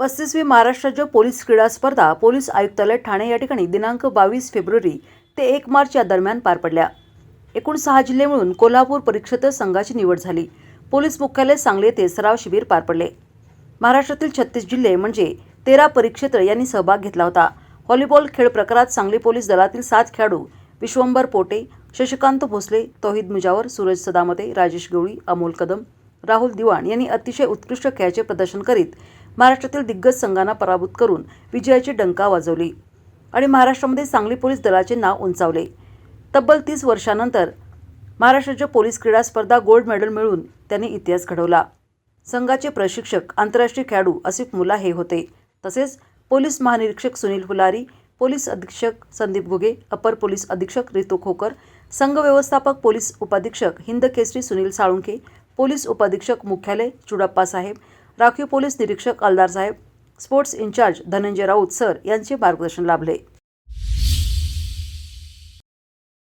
पस्तीसवी महाराष्ट्र राज्य पोलीस क्रीडा स्पर्धा पोलीस आयुक्तालय ठाणे या ठिकाणी दिनांक बावीस फेब्रुवारी ते एक मार्च या दरम्यान पार पडल्या. एकूण सहा जिल्हे मिळून कोल्हापूर परीक्षेत संघाची निवड झाली. पोलीस मुख्यालय सांगली येथे सराव शिबिर पार पडले. महाराष्ट्रातील छत्तीस जिल्हे म्हणजे तेरा परीक्षेत्र यांनी सहभाग घेतला होता. व्हॉलीबॉल खेळ प्रकारात सांगली पोलीस दलातील सात खेळाडू विश्वंभर पोटे शशिकांत भोसले तौहिद मुजावर सूरज सदामते राजेश गवळी अमोल कदम राहुल दिवाण यांनी अतिशय उत्कृष्ट खेळाचे प्रदर्शन करीत महाराष्ट्रातील दिग्गज संघांना पराभूत करून विजयाची डंका वाजवली आणि महाराष्ट्रामध्ये सांगली पोलीस दलाचे नाव उंचावले. तब्बल तीस वर्षानंतर महाराष्ट्राच्या पोलीस क्रीडा स्पर्धा गोल्ड मेडल मिळवून त्यांनी इतिहास घडवला. संघाचे प्रशिक्षक आंतरराष्ट्रीय खेळाडू असिफ मुला हे होते. तसेच पोलीस महानिरीक्षक सुनील फुलारी पोलीस अधीक्षक संदीप घुगे अपर पोलीस अधीक्षक रितू खोकर संघ व्यवस्थापक पोलीस उपाधीक्षक हिंद केसरी सुनील साळुंखे पोलीस उपाधीक्षक मुख्यालय चुडाप्पा साहेब राखीव पोलीस निरीक्षक अलदार साहेब sports incharge Dhananjay Raut sir यांचे मार्गदर्शन लाभले.